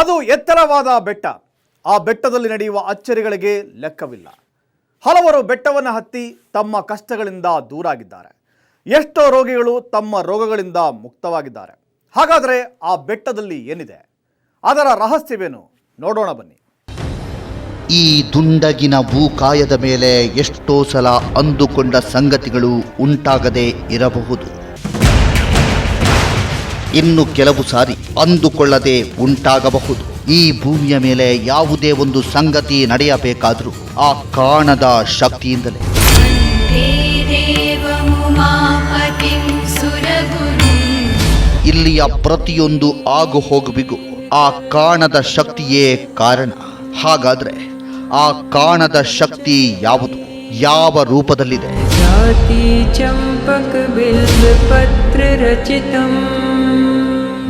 ಅದು ಎತ್ತರವಾದ ಬೆಟ್ಟ. ಆ ಬೆಟ್ಟದಲ್ಲಿ ನಡೆಯುವ ಅಚ್ಚರಿಗಳಿಗೆ ಲೆಕ್ಕವಿಲ್ಲ. ಹಲವರು ಬೆಟ್ಟವನ್ನು ಹತ್ತಿ ತಮ್ಮ ಕಷ್ಟಗಳಿಂದ ದೂರಾಗಿದ್ದಾರೆ. ಎಷ್ಟೋ ರೋಗಿಗಳು ತಮ್ಮ ರೋಗಗಳಿಂದ ಮುಕ್ತವಾಗಿದ್ದಾರೆ. ಹಾಗಾದರೆ ಆ ಬೆಟ್ಟದಲ್ಲಿ ಏನಿದೆ? ಅದರ ರಹಸ್ಯವೇನು? ನೋಡೋಣ ಬನ್ನಿ. ಈ ದುಂಡಗಿನ ಭೂಕಾಯದ ಮೇಲೆ ಎಷ್ಟೋ ಸಲ ಅಂದುಕೊಂಡ ಸಂಗತಿಗಳು ಉಂಟಾಗದೇ ಇರಬಹುದು. ಇನ್ನು ಕೆಲವು ಸಾರಿ ಅಂದುಕೊಳ್ಳದೆ ಉಂಟಾಗಬಹುದು. ಈ ಭೂಮಿಯ ಮೇಲೆ ಯಾವುದೇ ಒಂದು ಸಂಗತಿ ನಡೆಯಬೇಕಾದರೂ ಆ ಕಾಣದ ಶಕ್ತಿಯಿಂದಲೇ. ಇಲ್ಲಿಯ ಪ್ರತಿಯೊಂದು ಆಗು ಹೋಗುವಿಗೂ ಆ ಕಾಣದ ಶಕ್ತಿಯೇ ಕಾರಣ. ಹಾಗಾದರೆ ಆ ಕಾಣದ ಶಕ್ತಿ ಯಾವುದು? ಯಾವ ರೂಪದಲ್ಲಿದೆ? ಜಾತಿ ಚಂಪಕ ಬಿಲ್ ಪತ್ರ ರಚಿತಂ.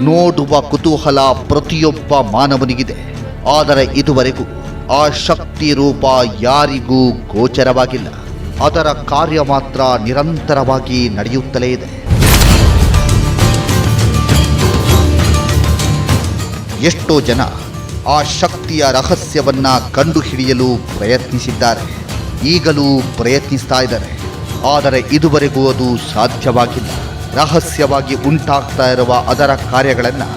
ನೋಡುವ ಕುತೂಹಲ ಪ್ರತಿಯೊಬ್ಬ ಮಾನವನಿಗಿದೆ. ಆದರೆ ಇದುವರೆಗೂ ಆ ಶಕ್ತಿ ರೂಪ ಯಾರಿಗೂ ಗೋಚರವಾಗಿಲ್ಲ. ಅದರ ಕಾರ್ಯ ಮಾತ್ರ ನಿರಂತರವಾಗಿ ನಡೆಯುತ್ತಲೇ ಇದೆ. ಎಷ್ಟೋ ಜನ ಆ ಶಕ್ತಿಯ ರಹಸ್ಯವನ್ನು ಕಂಡುಹಿಡಿಯಲು ಪ್ರಯತ್ನಿಸಿದ್ದಾರೆ. ಈಗಲೂ ಪ್ರಯತ್ನಿಸ್ತಾ ಇದ್ದಾರೆ. ಆದರೆ ಇದುವರೆಗೂ ಅದು ಸಾಧ್ಯವಾಗಿಲ್ಲ. ರಹಸ್ಯವಾಗಿ ಉಂಟಾಗ್ತಾ ಇರುವ ಅದರ ಕಾರ್ಯಗಳನ್ನು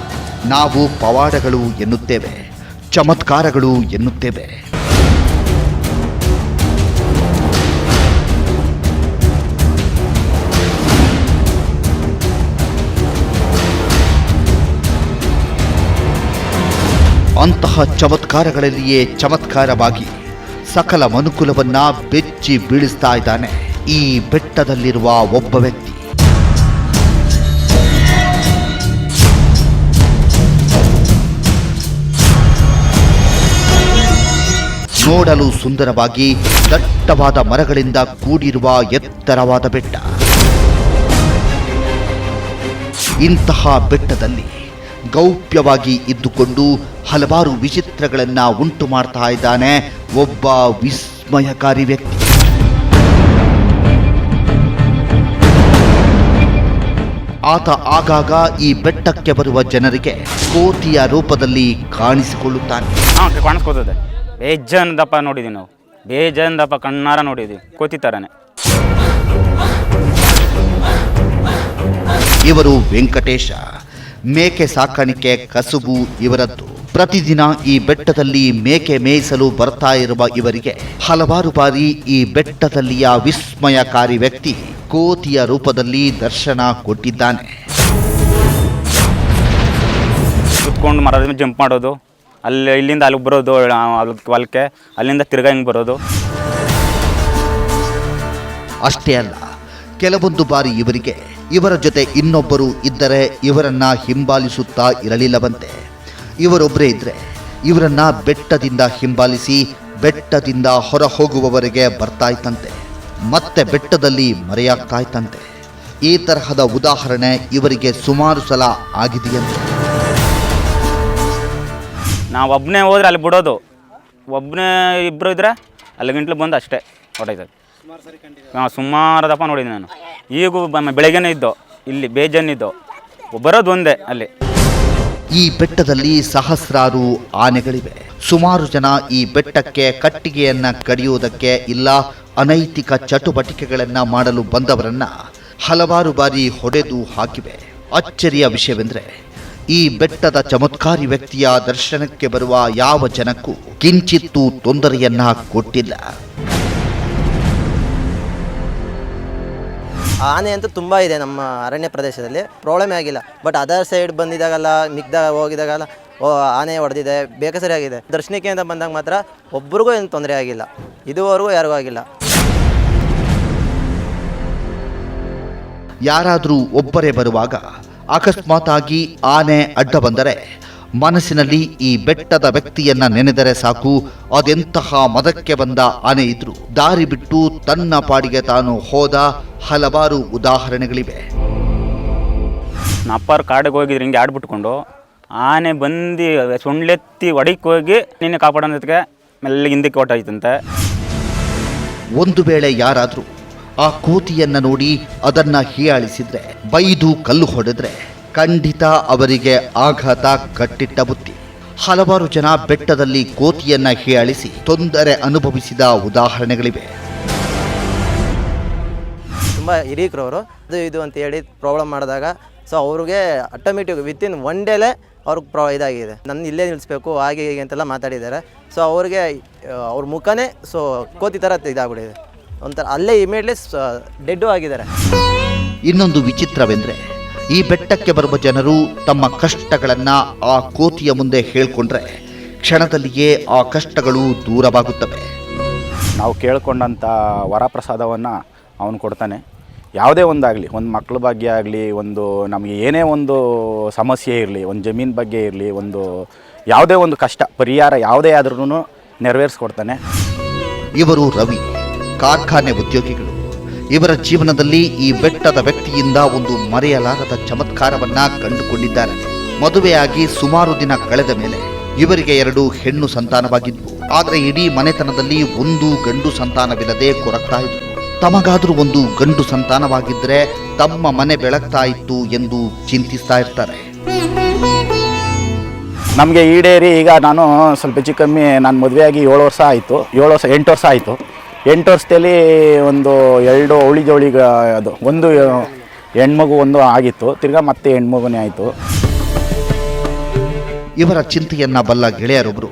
ನಾವು ಪವಾಡಗಳು ಎನ್ನುತ್ತೇವೆ, ಚಮತ್ಕಾರಗಳು ಎನ್ನುತ್ತೇವೆ. ಅಂತಹ ಚಮತ್ಕಾರಗಳಲ್ಲಿಯೇ ಚಮತ್ಕಾರವಾಗಿ ಸಕಲ ಮನುಕುಲವನ್ನ ಬೆಚ್ಚಿ ಬೀಳಿಸ್ತಾ ಇದ್ದಾನೆ. ಈ ಬೆಟ್ಟದಲ್ಲಿರುವ ಒಬ್ಬ ವ್ಯಕ್ತಿ. ನೋಡಲು ಸುಂದರವಾಗಿ ದಟ್ಟವಾದ ಮರಗಳಿಂದ ಕೂಡಿರುವ ಎತ್ತರವಾದ ಬೆಟ್ಟ. ಇಂತಹ ಬೆಟ್ಟದಲ್ಲಿ ಗೌಪ್ಯವಾಗಿ ಇದ್ದುಕೊಂಡು ಹಲವಾರು ವಿಚಿತ್ರಗಳನ್ನು ಉಂಟು ಮಾಡ್ತಾ ಇದ್ದಾನೆ ಒಬ್ಬ ವಿಸ್ಮಯಕಾರಿ ವ್ಯಕ್ತಿ. ಆತ ಆಗಾಗ ಈ ಬೆಟ್ಟಕ್ಕೆ ಬರುವ ಜನರಿಗೆ ಕೋತಿಯ ರೂಪದಲ್ಲಿ ಕಾಣಿಸಿಕೊಳ್ಳುತ್ತಾನೆ. ಬೇಜನ್ ದಪ್ಪ ನೋಡಿದ್ದೀವಿ ನಾವು. ಬೇಜಾನ್ ದಪ್ಪ ಕಣ್ಣಾರ ನೋಡಿದ್ದೀವಿ ಕೋತಿ ಥರನೇ ಇವರು ವೆಂಕಟೇಶ. ಮೇಕೆ ಸಾಕಾಣಿಕೆ ಕಸುಬು ಇವರದ್ದು. ಪ್ರತಿದಿನ ಈ ಬೆಟ್ಟದಲ್ಲಿ ಮೇಕೆ ಮೇಯಿಸಲು ಬರ್ತಾ ಇರುವ ಇವರಿಗೆ ಹಲವಾರು ಬಾರಿ ಈ ಬೆಟ್ಟದಲ್ಲಿಯ ವಿಸ್ಮಯಕಾರಿ ವ್ಯಕ್ತಿ ಕೋತಿಯ ರೂಪದಲ್ಲಿ ದರ್ಶನ ಕೊಟ್ಟಿದ್ದಾನೆ. ಕುತ್ಕೊಂಡು ಮರದ ಜಂಪ್ ಮಾಡೋದು ಅಲ್ಲಿ ಇಲ್ಲಿಂದ ಅಲ್ಲಿಗೆ ಬರೋದು ಹೊಲಕ್ಕೆ, ಅಲ್ಲಿಂದ ತಿರ್ಗಾ ಹಿಂಗೆ ಬರೋದು. ಅಷ್ಟೇ ಅಲ್ಲ, ಕೆಲವೊಂದು ಬಾರಿ ಇವರಿಗೆ ಇವರ ಜೊತೆ ಇನ್ನೊಬ್ಬರು ಇದ್ದರೆ ಇವರನ್ನ ಹಿಂಬಾಲಿಸುತ್ತಾ ಇರಲಿಲ್ಲವಂತೆ. ಇವರೊಬ್ಬರೇ ಇದ್ರೆ ಇವರನ್ನ ಬೆಟ್ಟದಿಂದ ಹಿಂಬಾಲಿಸಿ ಬೆಟ್ಟದಿಂದ ಹೊರ ಹೋಗುವವರೆಗೆ ಬರ್ತಾ ಇತ್ತಂತೆ ಮತ್ತೆ ಬೆಟ್ಟದಲ್ಲಿ ಮರೆಯಾಗ್ತಾ ಇತ್ತಂತೆ ಈ ತರಹದ ಉದಾಹರಣೆ ಇವರಿಗೆ ಸುಮಾರು ಸಲ ಆಗಿದೆಯಂತೆ. ನಾವು ಒಬ್ಬನೇ ಹೋದ್ರೆ ಅಲ್ಲಿ ಬಿಡೋದು. ಒಬ್ಬನೇ ಇಬ್ಬರು ಇದ್ರೆ ಅಲ್ಲಿ ಗಂಟ್ಲು ಬಂದು ಅಷ್ಟೇ ಹೊಟ್ಟೈತದೆ ಹಾಂ, ಸುಮಾರು ದಪ್ಪ ನೋಡಿದ್ದೀನಿ ನಾನು. ಈಗೂ ಬೆಳಗ್ಗೆನೇ ಇದ್ದೋ, ಇಲ್ಲಿ ಬೇಜನ್ ಇದ್ದೋ, ಬರೋದು ಒಂದೇ ಅಲ್ಲಿ. ಈ ಬೆಟ್ಟದಲ್ಲಿ ಸಹಸ್ರಾರು ಆನೆಗಳಿವೆ. ಸುಮಾರು ಜನ ಈ ಬೆಟ್ಟಕ್ಕೆ ಕಟ್ಟಿಗೆಯನ್ನ ಕಡಿಯುವುದಕ್ಕೆ ಇಲ್ಲ, ಅನೈತಿಕ ಚಟುವಟಿಕೆಗಳನ್ನ ಮಾಡಲು ಬಂದವರನ್ನ ಹಲವಾರು ಬಾರಿ ಹೊಡೆದು ಹಾಕಿವೆ. ಅಚ್ಚರಿಯ ವಿಷಯವೆಂದರೆ ಈ ಬೆಟ್ಟದ ಚಮತ್ಕಾರಿ ವ್ಯಕ್ತಿಯ ದರ್ಶನಕ್ಕೆ ಬರುವ ಯಾವ ಜನಕ್ಕೂ ಕಿಂಚಿತ್ತೂ ತೊಂದರೆಯನ್ನ ಕೊಟ್ಟಿಲ್ಲ. ಆನೆ ಅಂತೂ ತುಂಬ ಇದೆ ನಮ್ಮ ಅರಣ್ಯ ಪ್ರದೇಶದಲ್ಲಿ. ಪ್ರಾಬ್ಲಮೇ ಆಗಿಲ್ಲ. ಬಟ್ ಅದರ್ ಸೈಡ್ ಬಂದಿದ್ದಾಗಲ್ಲ ಮಿಗ್ದಾಗ ಹೋಗಿದಾಗಲ್ಲ ಓ ಆನೆ ಹೊಡೆದಿದೆ ಬೇಕಸರಿ ಆಗಿದೆ ದರ್ಶನಕ್ಕೆ ಅಂತ ಬಂದಾಗ ಮಾತ್ರ ಒಬ್ರಿಗೂ ಏನು ತೊಂದರೆ ಆಗಿಲ್ಲ. ಇದುವರೆಗೂ ಯಾರಿಗೂ ಆಗಿಲ್ಲ. ಯಾರಾದರೂ ಒಬ್ಬರೇ ಬರುವಾಗ ಅಕಸ್ಮಾತಾಗಿ ಆನೆ ಅಡ್ಡ ಬಂದರೆ ಮನಸ್ಸಿನಲ್ಲಿ ಈ ಬೆಟ್ಟದ ವ್ಯಕ್ತಿಯನ್ನ ನೆನೆದರೆ ಸಾಕು. ಅದೆಂತಹ ಮದಕ್ಕೆ ಬಂದ ಆನೆ ಇದ್ರು ದಾರಿ ಬಿಟ್ಟು ತನ್ನ ಪಾಡಿಗೆ ತಾನು ಹೋದ ಹಲವಾರು ಉದಾಹರಣೆಗಳಿವೆ. ನಪ್ಪಾರು ಅಪ್ಪಾರು ಕಾಡಿಗೆ ಹೋಗಿದ್ರೆ ಹಿಂಗೆ ಆಡ್ಬಿಟ್ಕೊಂಡು ಆನೆ ಬಂದು ಸೊಂಡ್ಲೆತ್ತಿ ಒಡಕ್ಕೆ ಹೋಗಿ ನಿನ್ನೆ ಕಾಪಾಡೋದಕ್ಕೆ ಮೆಲ್ಲಿಗೆ ಹಿಂದಕ್ಕೆ ಹೊಟ್ಟಾಯ್ತಂತೆ ಒಂದು ವೇಳೆ ಯಾರಾದರೂ ಆ ಕೋತಿಯನ್ನ ನೋಡಿ ಅದನ್ನ ಹೀಯಾಳಿಸಿದ್ರೆ, ಬೈದು ಕಲ್ಲು ಹೊಡೆದ್ರೆ, ಖಂಡಿತ ಅವರಿಗೆ ಆಘಾತ ಕಟ್ಟಿಟ್ಟ ಬುತ್ತಿ ಹಲವಾರು ಜನ ಬೆಟ್ಟದಲ್ಲಿ ಕೋತಿಯನ್ನ ಹೀಯಾಳಿಸಿ ತೊಂದರೆ ಅನುಭವಿಸಿದ ಉದಾಹರಣೆಗಳಿವೆ. ತುಂಬ ಹಿರೀಕರವರು ಅದು ಇದು ಅಂತ ಹೇಳಿ ಪ್ರಾಬ್ಲಮ್ ಮಾಡಿದಾಗ ಸೊ ಅವ್ರಿಗೆ ಆಟೋಮೆಟಿಕ್ ವಿತಿನ್ ಒನ್ ಡೇಲೇ ಅವ್ರಿಗೆ ಪ್ರಾ ಇದಾಗಿದೆ. ನನ್ನ ಇಲ್ಲೇ ನಿಲ್ಲಿಸ್ಬೇಕು ಹಾಗೆ ಹೀಗೆ ಅಂತೆಲ್ಲ ಮಾತಾಡಿದ್ದಾರೆ. ಸೊ ಅವ್ರಿಗೆ, ಅವ್ರ ಮುಖನೇ ಸೊ ಕೋತಿ ಥರ ಇದಾಗ್ಬಿಟ್ಟಿದೆ. ಒಂಥರ ಅಲ್ಲೇ ಇಮಿಡಿಯೇಟ್ಲಿ ಡೆಡ್ ಆಗಿದ್ದಾರೆ. ಇನ್ನೊಂದು ವಿಚಿತ್ರವೆಂದರೆ ಈ ಬೆಟ್ಟಕ್ಕೆ ಬರುವ ಜನರು ತಮ್ಮ ಕಷ್ಟಗಳನ್ನು ಆ ಕೋತಿಯ ಮುಂದೆ ಹೇಳ್ಕೊಂಡ್ರೆ ಕ್ಷಣದಲ್ಲಿಯೇ ಆ ಕಷ್ಟಗಳು ದೂರವಾಗುತ್ತವೆ. ನಾವು ಕೇಳ್ಕೊಂಡಂಥ ವರಪ್ರಸಾದವನ್ನು ಅವನು ಕೊಡ್ತಾನೆ. ಯಾವುದೇ ಒಂದಾಗಲಿ ಒಂದು ಮಕ್ಕಳ ಬಗ್ಗೆ ಆಗಲಿ ಒಂದು ನಮಗೆ ಏನೇ ಒಂದು ಸಮಸ್ಯೆ ಇರಲಿ ಒಂದು ಜಮೀನು ಬಗ್ಗೆ ಇರಲಿ ಒಂದು ಯಾವುದೇ ಒಂದು ಕಷ್ಟ ಪರಿಹಾರ ಯಾವುದೇ ಆದ್ರೂ ನೆರವೇರಿಸ್ಕೊಡ್ತಾನೆ. ಇವರು ರವಿ. ಕಾರ್ಖಾನೆ ಉದ್ಯೋಗಿಗಳು. ಇವರ ಜೀವನದಲ್ಲಿ ಈ ಬೆಟ್ಟದ ವ್ಯಕ್ತಿಯಿಂದ ಒಂದು ಮರೆಯಲಾಗದ ಚಮತ್ಕಾರವನ್ನ ಕಂಡುಕೊಂಡಿದ್ದಾರೆ. ಮದುವೆಯಾಗಿ ಸುಮಾರು ದಿನ ಕಳೆದ ಮೇಲೆ ಇವರಿಗೆ ಎರಡು ಹೆಣ್ಣು ಸಂತಾನವಾಗಿದ್ವು. ಆದರೆ ಇಡೀ ಮನೆತನದಲ್ಲಿ ಒಂದು ಗಂಡು ಸಂತಾನವಿಲ್ಲದೆ ಕೊರಗ್ತಾ ಇದ್ರು. ತಮಗಾದರೂ ಒಂದು ಗಂಡು ಸಂತಾನವಾಗಿದ್ದರೆ ತಮ್ಮ ಮನೆ ಬೆಳಗ್ತಾ ಇತ್ತು ಎಂದು ಚಿಂತಿಸ್ತಾ ಇರ್ತಾರೆ. ನಮಗೆ ಈಡೇರಿ, ಈಗ ನಾನು ಸ್ವಲ್ಪ ಹೆಚ್ಚು ಕಮ್ಮಿ, ನಾನು ಮದುವೆಯಾಗಿ ಏಳು ವರ್ಷ ಆಯಿತು, ಏಳು ವರ್ಷ, ಎಂಟು ವರ್ಷ ಆಯಿತು. ಎಂಟು ವರ್ಷದಲ್ಲಿ ಒಂದು ಎರಡು ಅವಳಿ ಜವಳಿಗ ಅದು ಒಂದು ಹೆಣ್ಮಗು ಒಂದು ಆಗಿತ್ತು. ತಿರ್ಗಾ ಮತ್ತೆ ಹೆಣ್ಮಗುನೇ ಆಯಿತು. ಇವರ ಚಿಂತೆಯನ್ನ ಬಲ್ಲ ಗೆಳೆಯರೊಬ್ಬರು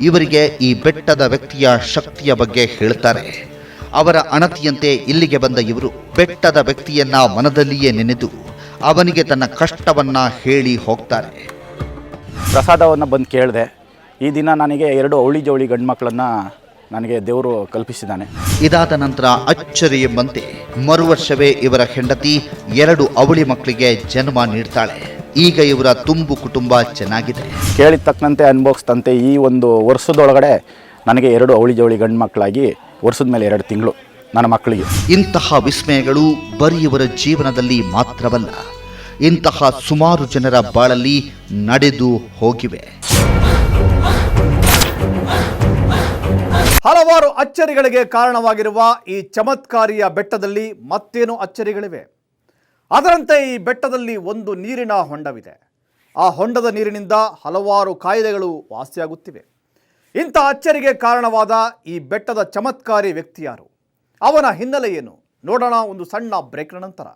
ಇವರಿಗೆ ಈ ಬೆಟ್ಟದ ವ್ಯಕ್ತಿಯ ಶಕ್ತಿಯ ಬಗ್ಗೆ ಹೇಳ್ತಾರೆ. ಅವರ ಅಣತಿಯಂತೆ ಇಲ್ಲಿಗೆ ಬಂದ ಇವರು ಬೆಟ್ಟದ ವ್ಯಕ್ತಿಯನ್ನ ಮನದಲ್ಲಿಯೇ ನೆನೆದು ಅವನಿಗೆ ತನ್ನ ಕಷ್ಟವನ್ನ ಹೇಳಿ ಹೋಗ್ತಾರೆ. ಪ್ರಸಾದವನ್ನು ಬಂದು ಕೇಳಿದೆ ಈ ದಿನ ನನಗೆ ಎರಡು ಅವಳಿ ಜವಳಿ ಗಂಡು ಮಕ್ಕಳನ್ನು ನನಗೆ ದೇವರು ಕಲ್ಪಿಸಿದ್ದಾನೆ. ಇದಾದ ನಂತರ ಅಚ್ಚರಿ ಎಂಬಂತೆ ಮರುವರ್ಷವೇ ಇವರ ಹೆಂಡತಿ ಎರಡು ಅವಳಿ ಮಕ್ಕಳಿಗೆ ಜನ್ಮ ನೀಡ್ತಾಳೆ. ಈಗ ಇವರ ತುಂಬು ಕುಟುಂಬ ಚೆನ್ನಾಗಿದೆ. ಕೇಳಿದ ತಕ್ಕಂತೆ ಅನುಭವಿಸ್ತಂತೆ ಈ ಒಂದು ವರ್ಷದೊಳಗಡೆ ನನಗೆ ಎರಡು ಅವಳಿ ಜವಳಿ ಗಂಡು ಮಕ್ಕಳಾಗಿ ವರ್ಷದ ಮೇಲೆ ಎರಡು ತಿಂಗಳು ನನ್ನ ಮಕ್ಕಳಿಗೆ. ಇಂತಹ ವಿಸ್ಮಯಗಳು ಬರೀ ಇವರ ಜೀವನದಲ್ಲಿ ಮಾತ್ರವಲ್ಲ ಇಂತಹ ಸುಮಾರು ಜನರ ಬಾಳಲ್ಲಿ ನಡೆದು ಹೋಗಿವೆ. ಹಲವಾರು ಅಚ್ಚರಿಗಳಿಗೆ ಕಾರಣವಾಗಿರುವ ಈ ಚಮತ್ಕಾರಿಯ ಬೆಟ್ಟದಲ್ಲಿ ಮತ್ತೇನು ಅಚ್ಚರಿಗಳಿವೆ? ಅದರಂತೆ ಈ ಬೆಟ್ಟದಲ್ಲಿ ಒಂದು ನೀರಿನ ಹೊಂಡವಿದೆ. ಆ ಹೊಂಡದ ನೀರಿನಿಂದ ಹಲವಾರು ಕಾಯಿಲೆಗಳು ವಾಸಿಯಾಗುತ್ತಿವೆ. ಇಂಥ ಅಚ್ಚರಿಗೆ ಕಾರಣವಾದ ಈ ಬೆಟ್ಟದ ಚಮತ್ಕಾರಿ ವ್ಯಕ್ತಿಯಾರು ಅವನ ಹಿನ್ನೆಲೆ ಏನು? ನೋಡೋಣ ಒಂದು ಸಣ್ಣ ಬ್ರೇಕ್ನ ನಂತರ.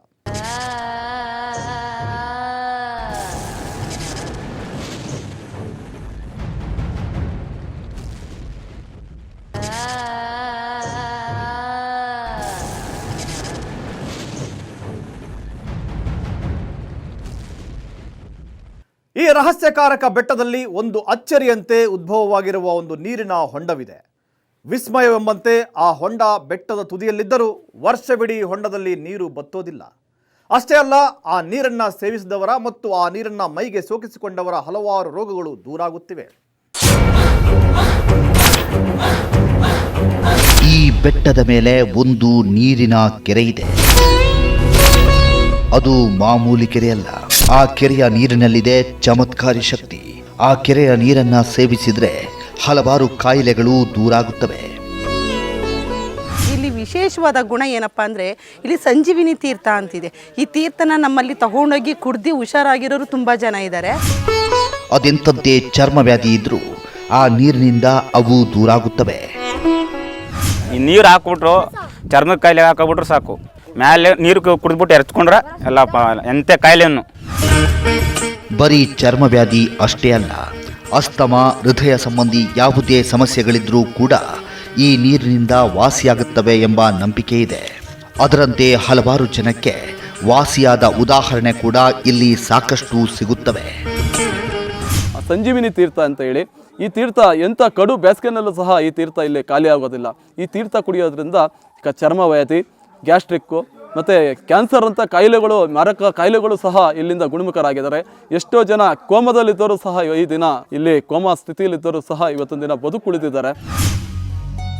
ಈ ರಹಸ್ಯಕಾರಕ ಬೆಟ್ಟದಲ್ಲಿ ಒಂದು ಅಚ್ಚರಿಯಂತೆ ಉದ್ಭವವಾಗಿರುವ ಒಂದು ನೀರಿನ ಹೊಂಡವಿದೆ. ವಿಸ್ಮಯವೆಂಬಂತೆ ಆ ಹೊಂಡ ಬೆಟ್ಟದ ತುದಿಯಲ್ಲಿದ್ದರೂ ವರ್ಷವಿಡೀ ಹೊಂಡದಲ್ಲಿ ನೀರು ಬತ್ತೋದಿಲ್ಲ. ಅಷ್ಟೇ ಅಲ್ಲ, ಆ ನೀರನ್ನು ಸೇವಿಸಿದವರ ಮತ್ತು ಆ ನೀರನ್ನು ಮೈಗೆ ಸೋಕಿಸಿಕೊಂಡವರ ಹಲವಾರು ರೋಗಗಳು ದೂರಾಗುತ್ತಿವೆ. ಈ ಬೆಟ್ಟದ ಮೇಲೆ ಒಂದು ನೀರಿನ ಕೆರೆ ಇದೆ. ಅದು ಮಾಮೂಲಿ ಕೆರೆಯಲ್ಲ ಆ ಕೆರೆಯ ನೀರಿನಲ್ಲಿದೆ ಚಮತ್ಕಾರಿ ಶಕ್ತಿ. ಆ ಕೆರೆಯ ನೀರನ್ನ ಸೇವಿಸಿದ್ರೆ ಹಲವಾರು ಕಾಯಿಲೆಗಳು ದೂರಾಗುತ್ತವೆ. ಇಲ್ಲಿ ವಿಶೇಷವಾದ ಗುಣ ಏನಪ್ಪ ಅಂದರೆ ಇಲ್ಲಿ ಸಂಜೀವಿನಿ ತೀರ್ಥ ಅಂತಿದೆ. ಈ ತೀರ್ಥನ ನಮ್ಮಲ್ಲಿ ತಗೊಂಡೋಗಿ ಕುಡ್ದು ಹುಷಾರಾಗಿರೋರು ತುಂಬ ಜನ ಇದ್ದಾರೆ ಅದೆಂಥದ್ದೇ ಚರ್ಮ ವ್ಯಾಧಿ ಇದ್ರೂ ಆ ನೀರಿನಿಂದ ಅವು ದೂರಾಗುತ್ತವೆ. ಈ ನೀರು ಹಾಕ್ಬಿಟ್ರು ಚರ್ಮದ ಕಾಯಿಲೆ ಹಾಕೋಬಿಟ್ರು ಸಾಕು. ಮೇಲೆ ನೀರು ಕುಡಿದ್ಬಿಟ್ಟು ಎರಚ್ಕೊಂಡ್ರೆ ಎಲ್ಲ ಎಂಥ ಕಾಯಿಲೆಯನ್ನು ಬರೀ ಚರ್ಮವ್ಯಾಧಿ ಅಷ್ಟೇ ಅಲ್ಲ, ಅಸ್ತಮ, ಹೃದಯ ಸಂಬಂಧಿ ಯಾವುದೇ ಸಮಸ್ಯೆಗಳಿದ್ರೂ ಕೂಡ ಈ ನೀರಿನಿಂದ ವಾಸಿಯಾಗುತ್ತವೆ ಎಂಬ ನಂಬಿಕೆ ಇದೆ. ಅದರಂತೆ ಹಲವಾರು ಜನಕ್ಕೆ ವಾಸಿಯಾದ ಉದಾಹರಣೆ ಕೂಡ ಇಲ್ಲಿ ಸಾಕಷ್ಟು ಸಿಗುತ್ತವೆ. ಸಂಜೀವಿನಿ ತೀರ್ಥ ಅಂತ ಹೇಳಿ, ಈ ತೀರ್ಥ ಎಂಥ ಕಡು ಬೇಸಿಗೆನಲ್ಲೂ ಸಹ ಈ ತೀರ್ಥ ಇಲ್ಲಿ ಖಾಲಿ ಆಗೋದಿಲ್ಲ. ಈ ತೀರ್ಥ ಕುಡಿಯೋದ್ರಿಂದ ಕ- ಚರ್ಮ ವ್ಯಾಧಿ, ಗ್ಯಾಸ್ಟ್ರಿಕ್ಕು ಮತ್ತು ಕ್ಯಾನ್ಸರ್ ಅಂತ ಕಾಯಿಲೆಗಳು, ಮಾರಕ ಕಾಯಿಲೆಗಳು ಸಹ ಇಲ್ಲಿಂದ ಗುಣಮುಖರಾಗಿದ್ದಾರೆ. ಎಷ್ಟೋ ಜನ ಕೋಮದಲ್ಲಿದ್ದರೂ ಸಹ ಈ ದಿನ ಇಲ್ಲಿ ಕೋಮಾ ಸ್ಥಿತಿಯಲ್ಲಿದ್ದರೂ ಸಹ ಇವತ್ತೊಂದು ದಿನ ಬದುಕುಳಿದಿದ್ದಾರೆ.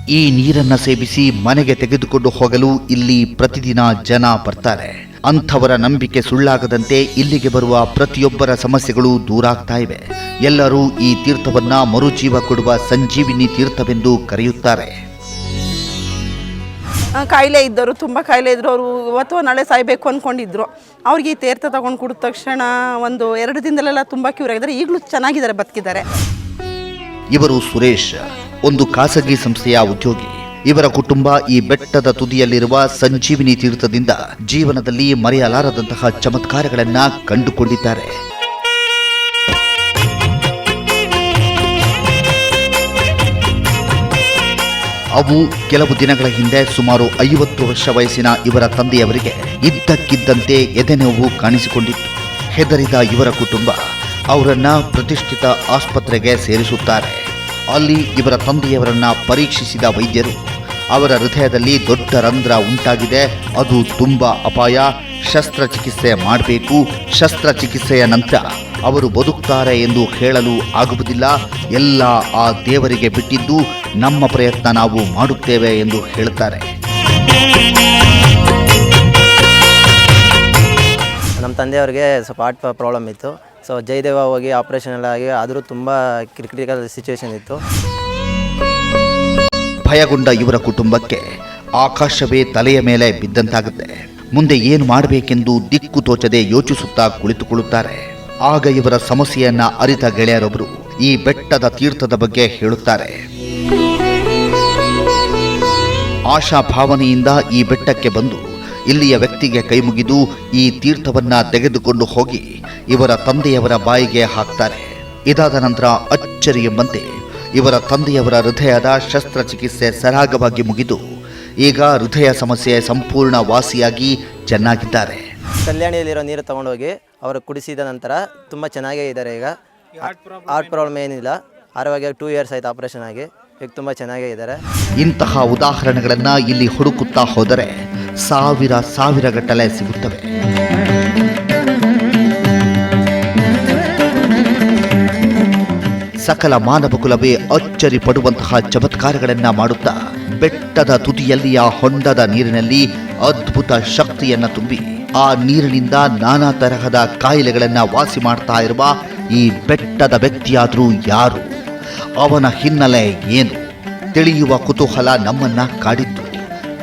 ಈ ನೀರನ್ನ ಸೇವಿಸಿ ಮನೆಗೆ ತೆಗೆದುಕೊಂಡು ಹೋಗಲು ಇಲ್ಲಿ ಪ್ರತಿದಿನ ಜನ ಬರ್ತಾರೆ. ಅಂಥವರ ನಂಬಿಕೆ ಸುಳ್ಳಾಗದಂತೆ ಇಲ್ಲಿಗೆ ಬರುವ ಪ್ರತಿಯೊಬ್ಬರ ಸಮಸ್ಯೆಗಳು ದೂರಾಗ್ತಾ ಇವೆ. ಎಲ್ಲರೂ ಈ ತೀರ್ಥವನ್ನ ಮರುಜೀವ ಕೊಡುವ ಸಂಜೀವಿನಿ ತೀರ್ಥವೆಂದು ಕರೆಯುತ್ತಾರೆ. ಕಾಯಿಲೆ ಇದ್ದವರು ತುಂಬ ಕಾಯಿಲೆ ಇದ್ದರು ಅವರು ಇವತ್ತು ನಾಳೆ ಸಾಯಬೇಕು ಅಂದ್ಕೊಂಡಿದ್ರು ಅವ್ರಿಗೆ ಈ ತೀರ್ಥ ತಗೊಂಡು ಕುಡಿದ ತಕ್ಷಣ ಒಂದು ಎರಡು ದಿನದಲ್ಲೆಲ್ಲ ತುಂಬ ಕ್ಯೂರ್ ಆಗಿದ್ದಾರೆ. ಈಗಲೂ ಚೆನ್ನಾಗಿದ್ದಾರೆ, ಬದುಕಿದ್ದಾರೆ. ಇವರು ಸುರೇಶ್, ಒಂದು ಖಾಸಗಿ ಸಂಸ್ಥೆಯ ಉದ್ಯೋಗಿ. ಇವರ ಕುಟುಂಬ ಈ ಬೆಟ್ಟದ ತುದಿಯಲ್ಲಿರುವ ಸಂಜೀವಿನಿ ತೀರ್ಥದಿಂದ ಜೀವನದಲ್ಲಿ ಮರೆಯಲಾರದಂತಹ ಚಮತ್ಕಾರಗಳನ್ನು ಕಂಡುಕೊಂಡಿದ್ದಾರೆ. ಅವು ಕೆಲವು ದಿನಗಳ ಹಿಂದೆ ಸುಮಾರು ಐವತ್ತು ವರ್ಷ ವಯಸ್ಸಿನ ಇವರ ತಂದೆಯವರಿಗೆ ಇದ್ದಕ್ಕಿದ್ದಂತೆ ಎದೆನೋವು ಕಾಣಿಸಿಕೊಂಡಿತ್ತು. ಹೆದರಿದ ಇವರ ಕುಟುಂಬ ಅವರನ್ನ ಪ್ರತಿಷ್ಠಿತ ಆಸ್ಪತ್ರೆಗೆ ಸೇರಿಸುತ್ತಾರೆ. ಅಲ್ಲಿ ಇವರ ತಂದೆಯವರನ್ನ ಪರೀಕ್ಷಿಸಿದ ವೈದ್ಯರು, ಅವರ ಹೃದಯದಲ್ಲಿ ದೊಡ್ಡ ರಂಧ್ರ ಉಂಟಾಗಿದೆ. ಅದು ತುಂಬ ಅಪಾಯ. ಶಸ್ತ್ರಚಿಕಿತ್ಸೆ ಮಾಡಬೇಕು. ಶಸ್ತ್ರಚಿಕಿತ್ಸೆಯ ನಂತರ ಅವರು ಬದುಕ್ತಾರೆ ಎಂದು ಹೇಳಲು ಆಗುವುದಿಲ್ಲ. ಎಲ್ಲ ಆ ದೇವರಿಗೆ ಬಿಟ್ಟಿದ್ದು ನಮ್ಮ ಪ್ರಯತ್ನ ನಾವು ಮಾಡುತ್ತೇವೆ ಎಂದು ಹೇಳುತ್ತಾರೆ. ನಮ್ಮ ತಂದೆಯವ್ರಿಗೆ ಸ್ವಲ್ಪ ಹಾರ್ಟ್ ಪ್ರಾಬ್ಲಮ್ ಇತ್ತು. ಸೊ ಜಯದೇವ ಹೋಗಿ ಆಪರೇಷನ್ ಎಲ್ಲ ಆಗಿ ಆದರೂ ತುಂಬ ಕ್ರಿಟಿಕಲ್ ಸಿಚುವೇಶನ್ ಇತ್ತು. ಭಯಗೊಂಡ ಇವರ ಕುಟುಂಬಕ್ಕೆ ಆಕಾಶವೇ ತಲೆಯ ಮೇಲೆ ಬಿದ್ದಂತಾಗುತ್ತೆ. ಮುಂದೆ ಏನು ಮಾಡಬೇಕೆಂದು ದಿಕ್ಕು ತೋಚದೆ ಯೋಚಿಸುತ್ತಾ ಕುಳಿತುಕೊಳ್ಳುತ್ತಾರೆ. ಆಗ ಇವರ ಸಮಸ್ಯೆಯನ್ನ ಅರಿತ ಗೆಳೆಯರೊಬ್ಬರು ಈ ಬೆಟ್ಟದ ತೀರ್ಥದ ಬಗ್ಗೆ ಹೇಳುತ್ತಾರೆ. ಆಶಾ ಭಾವನೆಯಿಂದ ಈ ಬೆಟ್ಟಕ್ಕೆ ಬಂದು ಇಲ್ಲಿಯ ವ್ಯಕ್ತಿಗೆ ಕೈಮುಗಿದು ಈ ತೀರ್ಥವನ್ನ ತೆಗೆದುಕೊಂಡು ಹೋಗಿ ಇವರ ತಂದೆಯವರ ಬಾಯಿಗೆ ಹಾಕ್ತಾರೆ. ಇದಾದ ನಂತರ ಅಚ್ಚರಿ ಎಂಬಂತೆ ಇವರ ತಂದೆಯವರ ಹೃದಯದ ಶಸ್ತ್ರಚಿಕಿತ್ಸೆ ಸರಾಗವಾಗಿ ಮುಗಿದು ಈಗ ಹೃದಯ ಸಮಸ್ಯೆ ಸಂಪೂರ್ಣ ವಾಸಿಯಾಗಿ ಚೆನ್ನಾಗಿದ್ದಾರೆ. ಕಲ್ಯಾಣಿಯಲ್ಲಿರೋ ನೀರು ತೊಗೊಂಡೋಗಿ ಅವರು ಕುಡಿಸಿದ ನಂತರ ತುಂಬ ಚೆನ್ನಾಗೇ ಇದ್ದಾರೆ ಈಗ. ಹಾರ್ಟ್ ಪ್ರಾಬ್ಲಮ್ ಏನಿಲ್ಲ. ಆರೋಗ್ಯ ಟೂ ಇಯರ್ಸ್ ಆಯಿತು ಆಪರೇಷನ್ ಆಗಿ. ಈಗ ತುಂಬ ಚೆನ್ನಾಗೇ ಇದ್ದಾರೆ ಇಂತಹ ಉದಾಹರಣೆಗಳನ್ನ ಇಲ್ಲಿ ಹುಡುಕುತ್ತಾ ಹೋದರೆ ಸಾವಿರ ಸಾವಿರ ಗಟ್ಟಲೆ ಸಿಗುತ್ತವೆ. ಸಕಲ ಮಾನವ ಕುಲವೇ ಅಚ್ಚರಿ ಪಡುವಂತಹ ಚಮತ್ಕಾರಗಳನ್ನ ಮಾಡುತ್ತಾ ಬೆಟ್ಟದ ತುದಿಯಲ್ಲಿಯ ಹೊಂಡದ ನೀರಿನಲ್ಲಿ ಅದ್ಭುತ ಶಕ್ತಿಯನ್ನ ತುಂಬಿ ಆ ನೀರಿನಿಂದ ನಾನಾ ತರಹದ ಕಾಯಿಲೆಗಳನ್ನ ವಾಸಿ ಮಾಡ್ತಾ ಇರುವ ಈ ಬೆಟ್ಟದ ವ್ಯಕ್ತಿಯಾದರೂ ಯಾರು? ಅವನ ಹಿನ್ನೆಲೆ ಏನು? ತಿಳಿಯುವ ಕುತೂಹಲ ನಮ್ಮನ್ನ ಕಾಡಿತ್ತು.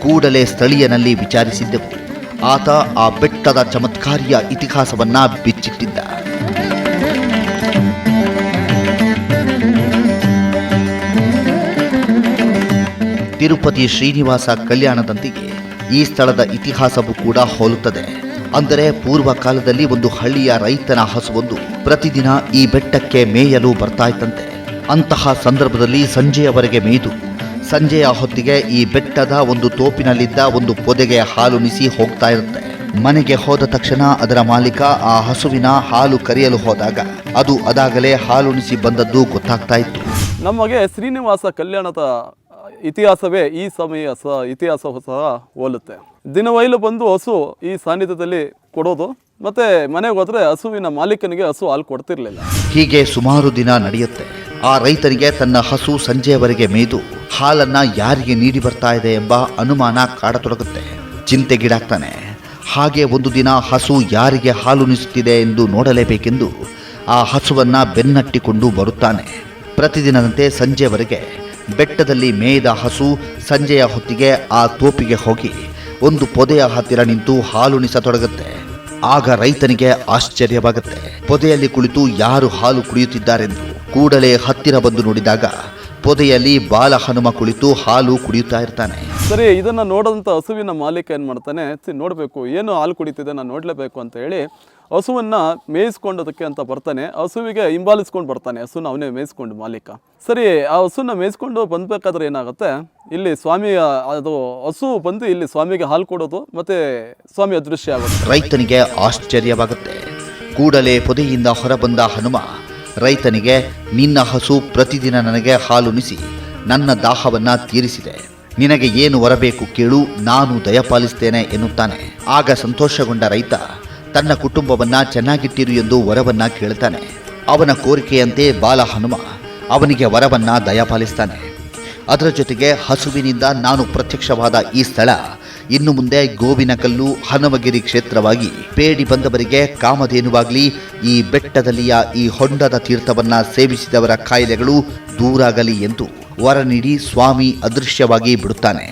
ಕೂಡಲೇ ಸ್ಥಳೀಯನಲ್ಲಿ ವಿಚಾರಿಸಿದ್ದೆವು. ಆತ ಆ ಬೆಟ್ಟದ ಚಮತ್ಕಾರಿಯ ಇತಿಹಾಸವನ್ನ ಬಿಚ್ಚಿಟ್ಟಿದ್ದ. ತಿರುಪತಿ ಶ್ರೀನಿವಾಸ ಕಲ್ಯಾಣದಂತೆಯೇ ಈ ಸ್ಥಳದ ಇತಿಹಾಸವೂ ಕೂಡ ಹೋಲುತ್ತದೆ. ಅಂದರೆ ಪೂರ್ವ ಕಾಲದಲ್ಲಿ ಒಂದು ಹಳ್ಳಿಯ ರೈತನ ಹಸುವೊಂದು ಪ್ರತಿದಿನ ಈ ಬೆಟ್ಟಕ್ಕೆ ಮೇಯಲು ಬರ್ತಾ ಇತ್ತಂತೆ ಅಂತಹ ಸಂದರ್ಭದಲ್ಲಿ ಸಂಜೆಯವರೆಗೆ ಮೇಯ್ದು, ಸಂಜೆಯ ಹೊತ್ತಿಗೆ ಈ ಬೆಟ್ಟದ ಒಂದು ತೋಪಿನಲ್ಲಿದ್ದ ಒಂದು ಪೊದೆಗೆ ಹಾಲುಣಿಸಿ ಹೋಗ್ತಾ ಇರುತ್ತೆ. ಮನೆಗೆ ಹೋದ ತಕ್ಷಣ ಅದರ ಮಾಲೀಕ ಆ ಹಸುವಿನ ಹಾಲು ಕರೆಯಲು ಹೋದಾಗ ಅದು ಅದಾಗಲೇ ಹಾಲುಣಿಸಿ ಬಂದದ್ದು ಗೊತ್ತಾಗ್ತಾ ಇತ್ತು. ನಮಗೆ ಶ್ರೀನಿವಾಸ ಕಲ್ಯಾಣದ ಇತಿಹಾಸವೇ ಈ ಸಮಯ ಸಹ ಇತಿಹಾಸವೂ ಸಹ ಹೋಲುತ್ತೆ. ದಿನವೈಲು ಬಂದು ಹಸು ಈ ಸಾನ್ನಿಧ್ಯದಲ್ಲಿ ಕೊಡೋದು. ಮತ್ತೆ ಮನೆಗೆ ಹೋದ್ರೆ ಹಸುವಿನ ಮಾಲೀಕನಿಗೆ ಹಸು ಹಾಲು ಕೊಡ್ತಿರ್ಲಿಲ್ಲ. ಹೀಗೆ ಸುಮಾರು ದಿನ ನಡೆಯುತ್ತೆ. ಆ ರೈತನಿಗೆ ತನ್ನ ಹಸು ಸಂಜೆಯವರೆಗೆ ಮೇಯ್ದು ಹಾಲನ್ನ ಯಾರಿಗೆ ನೀಡಿ ಬರ್ತಾ ಇದೆ ಎಂಬ ಅನುಮಾನ ಕಾಡತೊಡಗುತ್ತೆ. ಚಿಂತೆಗೀಡಾಗ್ತಾನೆ ಹಾಗೆ ಒಂದು ದಿನ ಹಸು ಯಾರಿಗೆ ಹಾಲುನಿಸುತ್ತಿದೆ ಎಂದು ನೋಡಲೇಬೇಕೆಂದು ಆ ಹಸುವನ್ನ ಬೆನ್ನಟ್ಟಿಕೊಂಡು ಬರುತ್ತಾನೆ. ಪ್ರತಿದಿನದಂತೆ ಸಂಜೆವರೆಗೆ ಬೆಟ್ಟದಲ್ಲಿ ಮೇಯ್ದ ಹಸು ಸಂಜೆಯ ಹೊತ್ತಿಗೆ ಆ ತೋಪಿಗೆ ಹೋಗಿ ಒಂದು ಪೊದೆಯ ಹತ್ತಿರ ನಿಂತು ಹಾಲುಣಿಸತೊಡಗುತ್ತೆ ಆಗ ರೈತನಿಗೆ ಆಶ್ಚರ್ಯವಾಗುತ್ತೆ. ಪೊದೆಯಲ್ಲಿ ಕುಳಿತು ಯಾರು ಹಾಲು ಕುಡಿಯುತ್ತಿದ್ದಾರೆಂದು. ಕೂಡಲೇ ಹತ್ತಿರ ಬಂದು ನೋಡಿದಾಗ ಪೊದೆಯಲ್ಲಿ ಬಾಲ ಹನುಮ ಕುಳಿತು ಹಾಲು ಕುಡಿಯುತ್ತಾ ಇರ್ತಾನೆ. ಸರಿ, ಇದನ್ನ ನೋಡಿದಂತ ಹಸುವಿನ ಮಾಲೀಕ ಏನು ಮಾಡ್ತಾನೆ ನೋಡ್ಬೇಕು, ಏನು ಹಾಲು ಕುಡಿತಿದೆ, ನಾನು ನೋಡಲೇಬೇಕು ಅಂತ ಹೇಳಿ ಹಸುವನ್ನ ಮೇಯಿಸ್ಕೊಂಡೋದಕ್ಕೆ ಅಂತ ಬರ್ತಾನೆ. ಹಸುವಿಗೆ ಹಿಂಬಾಲಿಸ್ಕೊಂಡು ಬರ್ತಾನೆ. ಹಸುನ ಅವನೇ ಮೇಯಿಸ್ಕೊಂಡು ಮಾಲೀಕ. ಸರಿ, ಆ ಹಸುನ ಮೇಯಿಸ್ಕೊಂಡು ಬಂದಬೇಕಾದ್ರೆ ಏನಾಗುತ್ತೆ? ಇಲ್ಲಿ ಸ್ವಾಮಿ, ಅದು ಹಸು ಬಂದು ಇಲ್ಲಿ ಸ್ವಾಮಿಗೆ ಹಾಲು ಕೊಡೋದು ಮತ್ತೆ ಸ್ವಾಮಿ ಅದೃಶ್ಯ ಆಗುತ್ತೆ. ರೈತನಿಗೆ ಆಶ್ಚರ್ಯವಾಗುತ್ತೆ. ಕೂಡಲೇ ಪೊದೆಯಿಂದ ಹೊರಬಂದ ಹನುಮ, ರೈತನಿಗೆ, ನಿನ್ನ ಹಸು ಪ್ರತಿದಿನ ನನಗೆ ಹಾಲುಣಿಸಿ ನನ್ನ ದಾಹವನ್ನ ತೀರಿಸಿದೆ. ನಿನಗೆ ಏನು ವರಬೇಕು ಕೇಳು, ನಾನು ದಯಪಾಲಿಸ್ತೇನೆ ಎನ್ನುತ್ತಾನೆ. ಆಗ ಸಂತೋಷಗೊಂಡ ರೈತ ತನ್ನ ಕುಟುಂಬವನ್ನ ಚೆನ್ನಾಗಿಟ್ಟಿರು ಎಂದು ವರವನ್ನ ಕೇಳ್ತಾನೆ. ಅವನ ಕೋರಿಕೆಯಂತೆ ಬಾಲ ಹನುಮ ಅವನಿಗೆ ವರವನ್ನ ದಯಪಾಲಿಸ್ತಾನೆ. ಅದರ ಜೊತೆಗೆ ಹಸುವಿನಿಂದ ನಾನು ಪ್ರತ್ಯಕ್ಷವಾದ ಈ ಸ್ಥಳ, ಇನ್ನು ಮುಂದೆ ಗೋವಿನಕಲ್ಲು ಹನುಮಗಿರಿ ಕ್ಷೇತ್ರವಾಗಿ ಪೇಡಿ ಬಂದವರಿಗೆ ಕಾಮಧೇನುವಾಗಲಿ ಈ ಬೆಟ್ಟದಲ್ಲಿಯ ಈ ಹೊಂಡದ ತೀರ್ಥವನ್ನ ಸೇವಿಸಿದವರ ಕಾಯಿಲೆಗಳು ದೂರಾಗಲಿ ಎಂದು ವರ ನೀಡಿ ಸ್ವಾಮಿ ಅದೃಶ್ಯವಾಗಿ ಬಿಡುತ್ತಾನೆ.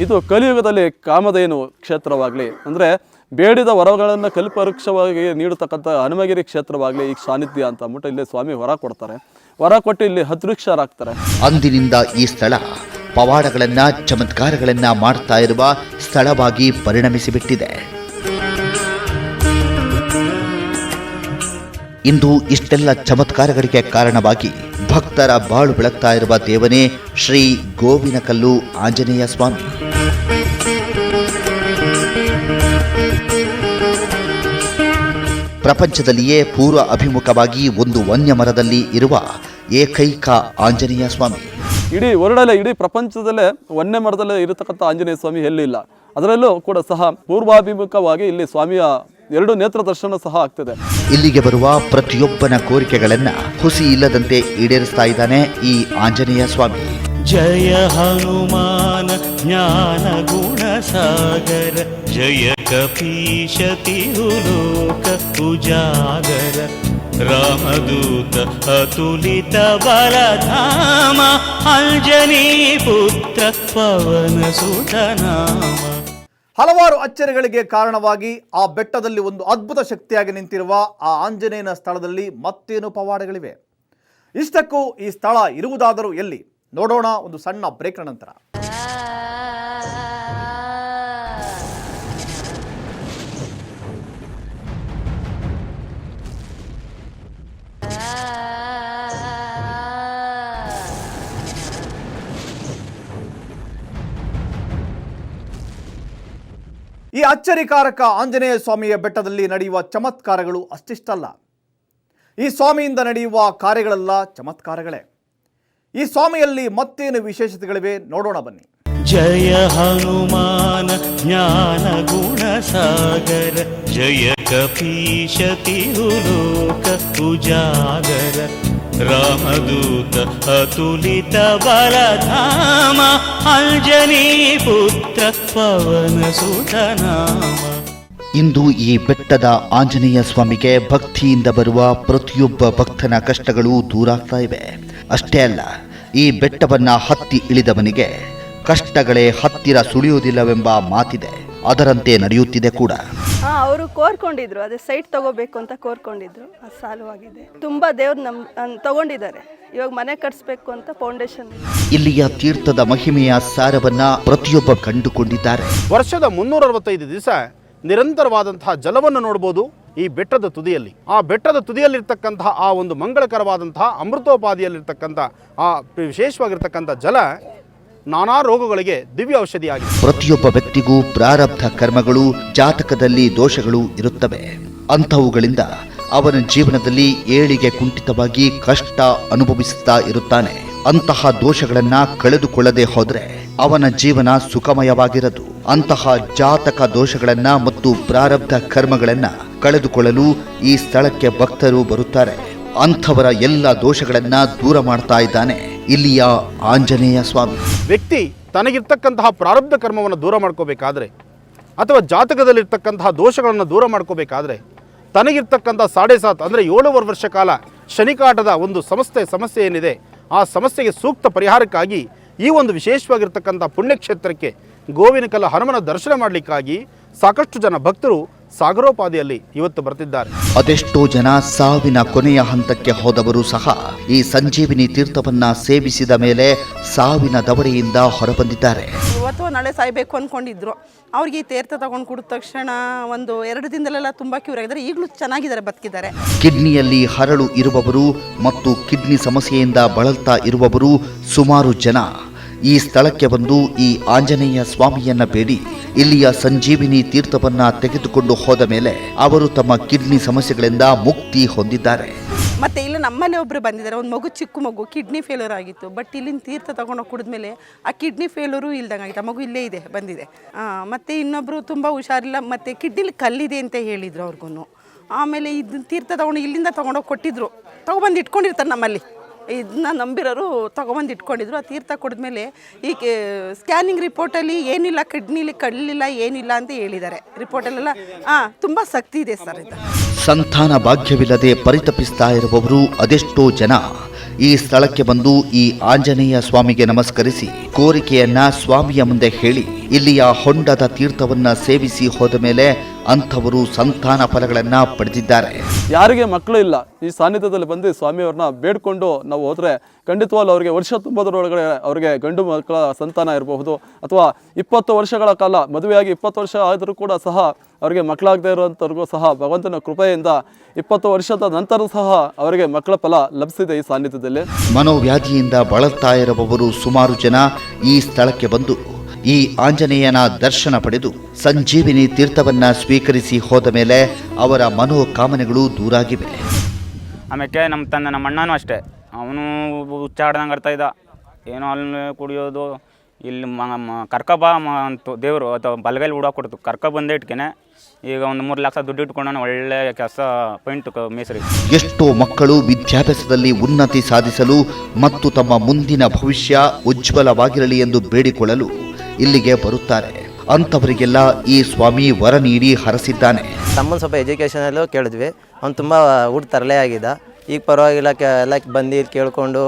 ಇದು ಕಲಿಯುಗದಲ್ಲಿ ಕಾಮಧೇನು ಕ್ಷೇತ್ರವಾಗಲಿ ಅಂದರೆ ಬೇಡಿದ ವರಗಳನ್ನು ಕಲ್ಪವೃಕ್ಷವಾಗಿ ನೀಡತಕ್ಕಂಥ ಹನುಮಗಿರಿ ಕ್ಷೇತ್ರವಾಗಲಿ ಈಗ ಸಾನ್ನಿಧ್ಯ ಅಂತ ಅಂದ್ಬಿಟ್ಟು ಇಲ್ಲಿ ಸ್ವಾಮಿ ವರ ಕೊಡ್ತಾರೆ. ವರ ಕೊಟ್ಟು ಇಲ್ಲಿ ಹತೃಕ್ಷರಾಗ್ತಾರೆ ಅಂದಿನಿಂದ ಈ ಸ್ಥಳ ಪವಾಡಗಳನ್ನ, ಚಮತ್ಕಾರಗಳನ್ನ ಮಾಡ್ತಾ ಇರುವ ಸ್ಥಳವಾಗಿ ಪರಿಣಮಿಸಿಬಿಟ್ಟಿದೆ. ಇಂದು ಇಷ್ಟೆಲ್ಲ ಚಮತ್ಕಾರಗಳಿಗೆ ಕಾರಣವಾಗಿ ಭಕ್ತರ ಬಾಳು ಬೆಳಗ್ತಾ ಇರುವ ದೇವನೇ ಶ್ರೀ ಗೋವಿನಕಲ್ಲು ಆಂಜನೇಯ ಸ್ವಾಮಿ. ಪ್ರಪಂಚದಲ್ಲಿಯೇ ಪೂರ್ವ ಅಭಿಮುಖವಾಗಿ ಒಂದು ವನ್ಯ ಮರದಲ್ಲಿ ಇರುವ ಏಕೈಕ ಆಂಜನೇಯ ಸ್ವಾಮಿ. ಇಡೀ ಹೊರಡಲೇ ಇಡೀ ಪ್ರಪಂಚದಲ್ಲೇ ವನ್ಯ ಮರದಲ್ಲೇ ಇರತಕ್ಕಂಥ ಆಂಜನೇಯ ಸ್ವಾಮಿ ಎಲ್ಲೂ ಇಲ್ಲ. ಅದರಲ್ಲೂ ಕೂಡ ಸಹ ಪೂರ್ವಾಭಿಮುಖವಾಗಿ ಇಲ್ಲಿ ಸ್ವಾಮಿಯ ಎರಡು ನೇತ್ರ ದರ್ಶನ ಸಹ ಆಗ್ತದೆ. ಇಲ್ಲಿಗೆ ಬರುವ ಪ್ರತಿಯೊಬ್ಬನ ಕೋರಿಕೆಗಳನ್ನ ಹುಸಿ ಇಲ್ಲದಂತೆ ಈಡೇರಿಸ್ತಾ ಇದ್ದಾನೆ ಈ ಆಂಜನೇಯ ಸ್ವಾಮಿ. ಜಯ ಹನುಮಾನ ಜ್ಞಾನ ಗುಣ सागर जय कपीश तिरुलोक उजागर रामदूत अतुलित बलधाम अञ्जनी पुत्र पवन सुतनाम ಹಲವಾರು ಅಚ್ಚರಿಗಳಿಗೆ ಕಾರಣವಾಗಿ ಆ ಬೆಟ್ಟದಲ್ಲಿ ಒಂದು ಅದ್ಭುತ ಶಕ್ತಿಯಾಗಿ ನಿಂತಿರುವ ಆ ಆಂಜನೇಯನ ಸ್ಥಳದಲ್ಲಿ ಮತ್ತೇನು ಪವಾಡಗಳಿವೆ ಇಷ್ಟಕ್ಕೂ ಈ ಸ್ಥಳ ಇರುವುದಾದರೂ ಎಲ್ಲಿ ನೋಡೋಣ ಒಂದು ಸಣ್ಣ ಬ್ರೇಕ್ ನಂತರ ಈ ಅಚ್ಚರಿಕಾರಕ ಆಂಜನೇಯ ಸ್ವಾಮಿಯ ಬೆಟ್ಟದಲ್ಲಿ ನಡೆಯುವ ಚಮತ್ಕಾರಗಳು ಅಷ್ಟಿಷ್ಟಲ್ಲ. ಈ ಸ್ವಾಮಿಯಿಂದ ನಡೆಯುವ ಕಾರ್ಯಗಳೆಲ್ಲ ಚಮತ್ಕಾರಗಳೇ. ಈ ಸ್ವಾಮಿಯಲ್ಲಿ ಮತ್ತೇನು ವಿಶೇಷತೆಗಳಿವೆ ನೋಡೋಣ ಬನ್ನಿ. ಜಯ ಹನುಮಾನ ಜ್ಞಾನ ಗುಣ ಸಾಗರ ಜಯ ಕಪೀಶತಿಹುಲೋಕ ಪೂಜಾಗರ ರಾಮದೂತ ಅತುಲಿತ ಬಲಧಾಮ ಇಂದು ಈ ಬೆಟ್ಟದ ಆಂಜನೇಯ ಸ್ವಾಮಿಗೆ ಭಕ್ತಿಯಿಂದ ಬರುವ ಪ್ರತಿಯೊಬ್ಬ ಭಕ್ತನ ಕಷ್ಟಗಳು ದೂರಾಗ್ತಾ ಇವೆ. ಅಷ್ಟೇ ಅಲ್ಲ ಈ ಬೆಟ್ಟವನ್ನ ಹತ್ತಿ ಇಳಿದವನಿಗೆ ಕಷ್ಟಗಳೇ ಹತ್ತಿರ ಸುಳಿಯುವುದಿಲ್ಲವೆಂಬ ಮಾತಿದೆ. ಅದರಂತೆ ನಡೆಯುತ್ತಿದೆ ಕೂಡ. ಅವರು ಕೋರ್ಕೊಂಡಿದ್ರು ಅದೇ ಸೈಟ್ ತಗೋಬೇಕು ಅಂತ ಕೋರ್ಕೊಂಡಿದ್ರು. ಸಾಲವಾಗಿದೆ ಸಾಲುವಾಗಿದೆ. ತುಂಬಾ ದೇವ್ರ ನಮ್ ತಗೊಂಡಿದ್ದಾರೆ. ಇವಾಗ ಮನೆ ಕಟ್ಸ್ಬೇಕು ಅಂತ ಫೌಂಡೇಶನ್ ಇಲ್ಲಿಯ ತೀರ್ಥದ ಮಹಿಮೆಯ ಸಾರವನ್ನ ಪ್ರತಿಯೊಬ್ಬ ಕಂಡುಕೊಂಡಿದ್ದಾರೆ. ವರ್ಷದ ಮುನ್ನೂರ ಅರವತ್ತೈದು ದಿವಸ ನಿರಂತರವಾದಂತಹ ಜಲವನ್ನು ನೋಡಬಹುದು ಈ ಬೆಟ್ಟದ ತುದಿಯಲ್ಲಿ. ಆ ಬೆಟ್ಟದ ತುದಿಯಲ್ಲಿರ್ತಕ್ಕಂತಹ ಆ ಒಂದು ಮಂಗಳಕರವಾದಂತಹ ಅಮೃತೋಪಾದಿಯಲ್ಲಿರ್ತಕ್ಕಂಥ ಆ ವಿಶೇಷವಾಗಿರ್ತಕ್ಕಂಥ ಜಲ ನಾನಾ ರೋಗಗಳಿಗೆ ದಿವ್ಯ ಔಷಧಿಯಾಗಿದೆ. ಪ್ರತಿಯೊಬ್ಬ ವ್ಯಕ್ತಿಗೂ ಪ್ರಾರಬ್ಧ ಕರ್ಮಗಳು ಜಾತಕದಲ್ಲಿ ದೋಷಗಳು ಇರುತ್ತವೆ. ಅಂಥವುಗಳಿಂದ ಅವನ ಜೀವನದಲ್ಲಿ ಏಳಿಗೆ ಕುಂಠಿತವಾಗಿ ಕಷ್ಟ ಅನುಭವಿಸುತ್ತಾ ಇರುತ್ತಾನೆ. ಅಂತಹ ದೋಷಗಳನ್ನ ಕಳೆದುಕೊಳ್ಳದೆ ಹೋದ್ರೆ ಅವನ ಜೀವನ ಸುಖಮಯವಾಗಿರದು. ಅಂತಹ ಜಾತಕ ದೋಷಗಳನ್ನ ಮತ್ತು ಪ್ರಾರಬ್ಧ ಕರ್ಮಗಳನ್ನ ಕಳೆದುಕೊಳ್ಳಲು ಈ ಸ್ಥಳಕ್ಕೆ ಭಕ್ತರು ಬರುತ್ತಾರೆ. ಅಂಥವರ ಎಲ್ಲ ದೋಷಗಳನ್ನ ದೂರ ಮಾಡ್ತಾ ಇದ್ದಾನೆ ಇಲ್ಲಿಯ ಆಂಜನೇಯ ಸ್ವಾಮಿ. ವ್ಯಕ್ತಿ ತನಗಿರ್ತಕ್ಕಂತಹ ಪ್ರಾರಬ್ಧ ಕರ್ಮವನ್ನು ದೂರ ಮಾಡ್ಕೋಬೇಕಾದ್ರೆ, ಅಥವಾ ಜಾತಕದಲ್ಲಿರ್ತಕ್ಕಂತಹ ದೋಷಗಳನ್ನು ದೂರ ಮಾಡ್ಕೋಬೇಕಾದ್ರೆ ತನಗಿರ್ತಕ್ಕಂಥ ಸಾಡೆ ಸಾತ್ ಅಂದರೆ ಏಳುವರೆ ವರ್ಷ ಕಾಲ ಶನಿಕಾಟದ ಒಂದು ಸಮಸ್ಯೆ ಸಮಸ್ಯೆ ಏನಿದೆ, ಆ ಸಮಸ್ಯೆಗೆ ಸೂಕ್ತ ಪರಿಹಾರಕ್ಕಾಗಿ ಈ ಒಂದು ವಿಶೇಷವಾಗಿರ್ತಕ್ಕಂಥ ಪುಣ್ಯಕ್ಷೇತ್ರಕ್ಕೆ ಗೋವಿನಕಲ್ಲ ಹನುಮನ ದರ್ಶನ ಮಾಡಲಿಕ್ಕಾಗಿ ಸಾಕಷ್ಟು ಜನ ಭಕ್ತರು ಸಾಗರೋಪಾದಿಯಲ್ಲಿ ಇವತ್ತು ಬರ್ತಿದ್ದಾರೆ. ಅದೆಷ್ಟೋ ಜನ ಸಾವಿನ ಕೊನೆಯ ಹಂತಕ್ಕೆ ಹೋದವರು ಸಹ ಈ ಸಂಜೀವಿನಿ ತೀರ್ಥವನ್ನ ಸೇವಿಸಿದ ಮೇಲೆ ಸಾವಿನ ದವಡೆಯಿಂದ ಹೊರಬಂದಿದ್ದಾರೆ. ಇವತ್ತು ನಾಳೆ ಸಾಯ್ಬೇಕು ಅಂದ್ಕೊಂಡಿದ್ರು ಅವ್ರಿಗೆ ಈ ತೀರ್ಥ ತಗೊಂಡು ಕುಡಿದ ತಕ್ಷಣ ಒಂದು ಎರಡು ದಿನದಲ್ಲೆಲ್ಲ ತುಂಬಾ ಕ್ಯೂರ್ ಆಗಿದ್ದಾರೆ. ಈಗಲೂ ಚೆನ್ನಾಗಿದ್ದಾರೆ ಬದುಕಿದ್ದಾರೆ. ಕಿಡ್ನಿಯಲ್ಲಿ ಹರಳು ಇರುವವರು ಮತ್ತು ಕಿಡ್ನಿ ಸಮಸ್ಯೆಯಿಂದ ಬಳಲ್ತಾ ಇರುವವರು ಸುಮಾರು ಜನ. ಈ ಸ್ಥಳಕ್ಕೆ ಬಂದು ಈ ಆಂಜನೇಯ ಸ್ವಾಮಿಯನ್ನ ಬೇಡಿ. ಇಲ್ಲಿಯ ಸಂಜೀವಿನಿ ತೀರ್ಥವನ್ನ ತೆಗೆದುಕೊಂಡು ಹೋದ ಮೇಲೆ ಅವರು ತಮ್ಮ ಕಿಡ್ನಿ ಸಮಸ್ಯೆಗಳಿಂದ ಮುಕ್ತಿ ಹೊಂದಿದ್ದಾರೆ. ಮತ್ತೆ ಇಲ್ಲಿ ನಮ್ಮಲ್ಲೇ ಒಬ್ರು ಬಂದಿದ್ದಾರೆ. ಒಂದು ಮಗು, ಚಿಕ್ಕ ಮಗು, ಕಿಡ್ನಿ ಫೇಲ್ಯೂರ್ ಆಗಿತ್ತು. ಬಟ್ ಇಲ್ಲಿನ ತೀರ್ಥ ತಗೊಂಡೋಗಿ ಕುಡಿದ್ಮೇಲೆ ಆ ಕಿಡ್ನಿ ಫೇಲ್ಯೂರು ಇಲ್ದಂಗೆ ಆಗಿತ್ತು. ಆ ಮಗು ಇಲ್ಲೇ ಇದೆ, ಬಂದಿದೆ. ಮತ್ತೆ ಇನ್ನೊಬ್ಬರು ತುಂಬ ಹುಷಾರಿಲ್ಲ. ಮತ್ತೆ ಕಿಡ್ನಿಲಿ ಕಲ್ಲಿದೆ ಅಂತ ಹೇಳಿದ್ರು ಅವ್ರಿಗೂ ಆಮೇಲೆ ಇದನ್ನ ತೀರ್ಥ ತಗೊಂಡು ಇಲ್ಲಿಂದ ತಗೊಂಡೋಗಿ ಕೊಟ್ಟಿದ್ರು. ತಗೊಬಂದು ಇಟ್ಕೊಂಡಿರ್ತಾರೆ ನಮ್ಮಲ್ಲಿ. ಇದನ್ನ ನಂಬಿರೋರು ತೊಗೊಬಂದು ಇಟ್ಕೊಂಡಿದ್ರು. ಆ ತೀರ್ಥ ಕುಡಿದ್ಮೇಲೆ ಈ ಸ್ಕ್ಯಾನಿಂಗ್ ರಿಪೋರ್ಟಲ್ಲಿ ಏನಿಲ್ಲ ಕಿಡ್ನಿಲಿ ಕಡಲಿಲ್ಲ, ಏನಿಲ್ಲ ಅಂತ ಹೇಳಿದ್ದಾರೆ. ರಿಪೋರ್ಟಲ್ಲೆಲ್ಲ ಹಾಂ ತುಂಬ ಸಕ್ತಿ ಇದೆ ಸರ್ ಇದು. ಸಂತಾನ ಭಾಗ್ಯವಿಲ್ಲದೆ ಪರಿತಪಿಸ್ತಾ ಇರುವವರು ಅದೆಷ್ಟೋ ಜನ. ಈ ಸ್ಥಳಕ್ಕೆ ಬಂದು ಈ ಆಂಜನೇಯ ಸ್ವಾಮಿಗೆ ನಮಸ್ಕರಿಸಿ ಕೋರಿಕೆಯನ್ನ ಸ್ವಾಮಿಯ ಮುಂದೆ ಹೇಳಿ. ಇಲ್ಲಿಯ ಹೊಂಡದ ತೀರ್ಥವನ್ನ ಸೇವಿಸಿ ಹೋದ ಮೇಲೆ ಅಂಥವರು ಸಂತಾನ ಫಲಗಳನ್ನ ಪಡೆದಿದ್ದಾರೆ. ಯಾರಿಗೆ ಮಕ್ಕಳು ಇಲ್ಲ ಈ ಸಾನ್ನಿಧ್ಯದಲ್ಲಿ ಬಂದು ಸ್ವಾಮಿಯವ್ರನ್ನ ಬೇಡ್ಕೊಂಡು ನಾವು ಹೋದರೆ ಖಂಡಿತವಾಗ್ಲೂ ಅವರಿಗೆ ವರ್ಷ ತುಂಬದರೊಳಗಡೆ ಅವರಿಗೆ ಗಂಡು ಮಕ್ಕಳ ಸಂತಾನ ಇರಬಹುದು ಅಥವಾ ಇಪ್ಪತ್ತು ವರ್ಷಗಳ ಕಾಲ ಮದುವೆಯಾಗಿ ಇಪ್ಪತ್ತು ವರ್ಷ ಆದರೂ ಕೂಡ ಸಹ ಅವರಿಗೆ ಮಕ್ಕಳಾಗದೇ ಇರುವಂಥವ್ರಿಗೂ ಸಹ ಭಗವಂತನ ಕೃಪೆಯಿಂದ ಇಪ್ಪತ್ತು ವರ್ಷದ ನಂತರ ಸಹ ಅವರಿಗೆ ಮಕ್ಕಳ ಫಲ ಲಭಿಸಿದೆ ಈ ಸಾನ್ನಿಧ್ಯದಲ್ಲಿ. ಮನೋವ್ಯಾಧಿಯಿಂದ ಬಳಲ್ತಾ ಇರುವವರು ಸುಮಾರು ಜನ ಈ ಸ್ಥಳಕ್ಕೆ ಬಂದು ಈ ಆಂಜನೇಯನ ದರ್ಶನ ಪಡೆದು ಸಂಜೀವಿನಿ ತೀರ್ಥವನ್ನ ಸ್ವೀಕರಿಸಿ ಹೋದ ಮೇಲೆ ಅವರ ಮನೋಕಾಮನೆಗಳು ದೂರಾಗಿವೆ. ಆಮೇಲೆ ನಮ್ಮ ತಂದೆ ನಮ್ಮ ಅಣ್ಣನೂ ಅಷ್ಟೇ. ಅವನು ಹುಚ್ಚಾಡ್ದಂಗೆ ಅರ್ಥ ಇದ್ದ. ಏನೋ ಅಲ್ಲಿ ಕುಡಿಯೋದು ಇಲ್ಲಿ ಕರ್ಕ ಬಾ ಅಂತು ದೇವರು ಅಥವಾ ಬಲಗೈಲಿ ಹುಡಾಕ್ ಕೊಡ್ತು. ಕರ್ಕ ಬಂದೇ ಇಟ್ಕೇನೆ ಈಗ ಒಂದು ಮೂರು ಲಕ್ಷ ದುಡ್ಡು ಇಟ್ಕೊಂಡು ಒಳ್ಳೆ ಕೆಲಸ ಪೈಂಟ್ ಮೇಸರಿ ಎಷ್ಟೋ ಮಕ್ಕಳು ವಿದ್ಯಾಭ್ಯಾಸದಲ್ಲಿ ಉನ್ನತಿ ಸಾಧಿಸಲು ಮತ್ತು ತಮ್ಮ ಮುಂದಿನ ಭವಿಷ್ಯ ಉಜ್ವಲವಾಗಿರಲಿ ಎಂದು ಬೇಡಿಕೊಳ್ಳಲು ಇಲ್ಲಿಗೆ ಬರುತ್ತಾರೆ. ಅಂಥವರಿಗೆಲ್ಲ ಈ ಸ್ವಾಮಿ ವರ ನೀಡಿ ಹರಸಿದ್ದಾನೆ. ತಮ್ಮನ ಸ್ವಲ್ಪ ಎಜುಕೇಷನಲ್ಲೂ ಕೇಳಿದ್ವಿ. ಅವ್ನು ತುಂಬ ಊಟ ತರಲೆ ಆಗಿದ್ದ. ಈಗ ಪರವಾಗಿಲ್ಲ ಕೆ ಎಲ್ಲ ಬಂದು ಇಲ್ಲಿ ಕೇಳಿಕೊಂಡು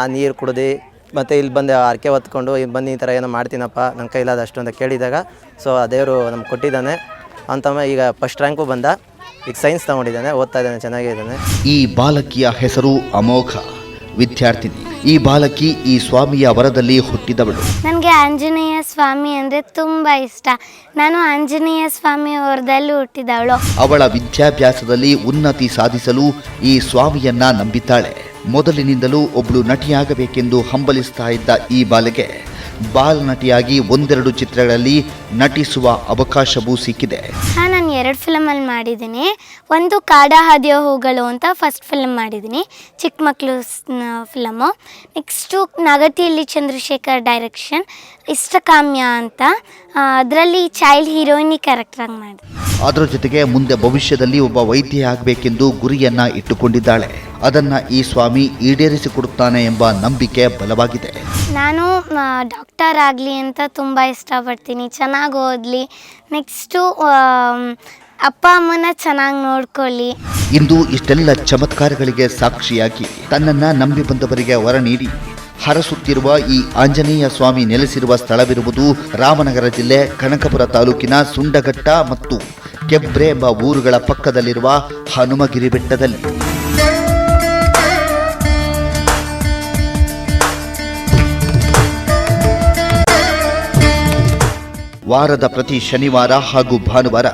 ಆ ನೀರು ಕುಡ್ದು ಮತ್ತು ಇಲ್ಲಿ ಬಂದು ಅರ್ಕೆ ಹೊತ್ಕೊಂಡು ಇಲ್ಲಿ ಬಂದು ಈ ಥರ ಏನೋ ಮಾಡ್ತೀನಪ್ಪ ನನ್ನ ಕೈಲಾದಷ್ಟು ಅಂತ ಕೇಳಿದಾಗ ಸೊ ಆ ದೇವರು ನಮ್ಗೆ ಕೊಟ್ಟಿದ್ದಾನೆ. ಅಂತಮ್ಮ ಈಗ ಫಸ್ಟ್ ರ್ಯಾಂಕು ಬಂದ. ಈಗ ಸೈನ್ಸ್ ತಗೊಂಡಿದ್ದಾನೆ ಓದ್ತಾ ಇದ್ದಾನೆ ಚೆನ್ನಾಗಿದ್ದಾನೆ. ಈ ಬಾಲಕಿಯ ಹೆಸರು ಅಮೋಘ. ವಿದ್ಯಾರ್ಥಿನಿ. ಈ ಬಾಲಕಿ ಈ ಸ್ವಾಮಿಯ ವರದಲ್ಲಿ ಹುಟ್ಟಿದವಳು. ನನಗೆ ಆಂಜನೇಯ ಸ್ವಾಮಿ ಅಂದರೆ ತುಂಬ ಇಷ್ಟ. ನಾನು ಆಂಜನೇಯ ಸ್ವಾಮಿ ವರದಲ್ಲಿ ಹುಟ್ಟಿದವಳು. ಅವಳ ವಿದ್ಯಾಭ್ಯಾಸದಲ್ಲಿ ಉನ್ನತಿ ಸಾಧಿಸಲು ಈ ಸ್ವಾಮಿಯನ್ನ ನಂಬಿದ್ದಾಳೆ. ಮೊದಲಿನಿಂದಲೂ ಒಬ್ಬಳು ನಟಿಯಾಗಬೇಕೆಂದು ಹಂಬಲಿಸ್ತಾ ಇದ್ದ ಈ ಬಾಲೆಗೆ ಬಾಲನಟಿಯಾಗಿ ಒಂದೆರಡು ಚಿತ್ರಗಳಲ್ಲಿ ನಟಿಸುವ ಅವಕಾಶವೂ ಸಿಕ್ಕಿದೆ. ಎರಡು ಫಿಲಮಲ್ಲಿ ಮಾಡಿದ್ದೀನಿ. ಒಂದು ಕಾಡ ಹಾದಿಯ ಹೂಗಳು ಅಂತ ಫಸ್ಟ್ ಫಿಲಮ್ ಮಾಡಿದ್ದೀನಿ, ಚಿಕ್ಕ ಮಕ್ಕಳು ಫಿಲಮು. ನೆಕ್ಸ್ಟು ನಗತಿಯಲ್ಲಿ ಚಂದ್ರಶೇಖರ್ ಡೈರೆಕ್ಷನ್ ಇಷ್ಟಕಾಮ್ಯ ಅಂತ ಅದರಲ್ಲಿ ಚೈಲ್ಡ್ ಹೀರೋಯಿನಿ ಕ್ಯಾರೆಕ್ಟ್ರಾಗಿ ಮಾಡಿದೆ. ಅದರ ಜೊತೆಗೆ ಮುಂದೆ ಭವಿಷ್ಯದಲ್ಲಿ ಒಬ್ಬ ವೈದ್ಯ ಆಗಬೇಕೆಂದು ಗುರಿಯನ್ನ ಇಟ್ಟುಕೊಂಡಿದ್ದಾಳೆ. ಅದನ್ನ ಈ ಸ್ವಾಮಿ ಈಡೇರಿಸಿಕೊಡುತ್ತಾನೆ ಎಂಬ ನಂಬಿಕೆ ಬಲವಾಗಿದೆ. ನಾನು ಡಾಕ್ಟರ್ ಆಗಲಿ ಅಂತ ತುಂಬ ಇಷ್ಟಪಡ್ತೀನಿ. ಚೆನ್ನಾಗಿ ಓದಲಿ. ನೆಕ್ಸ್ಟು ಅಪ್ಪ ಅಮ್ಮನ ಚೆನ್ನಾಗಿ ನೋಡ್ಕೊಳ್ಳಿ. ಇಂದು ಇಷ್ಟೆಲ್ಲ ಚಮತ್ಕಾರಗಳಿಗೆ ಸಾಕ್ಷಿಯಾಗಿ ತನ್ನನ್ನು ನಂಬಿ ಬಂದವರಿಗೆ ವರ ನೀಡಿ. ಹರಸುತ್ತಿರುವ ಈ ಆಂಜನೇಯ ಸ್ವಾಮಿ ನೆಲೆಸಿರುವ ಸ್ಥಳವಿರುವುದು ರಾಮನಗರ ಜಿಲ್ಲೆ ಕನಕಪುರ ತಾಲೂಕಿನ ಸುಂಡಘಟ್ಟ ಮತ್ತು ಕೆಬ್ರೆ ಎಂಬ ಊರುಗಳ ಪಕ್ಕದಲ್ಲಿರುವ ಹನುಮಗಿರಿ ಬೆಟ್ಟದಲ್ಲಿ. ವಾರದ ಪ್ರತಿ ಶನಿವಾರ ಹಾಗೂ ಭಾನುವಾರ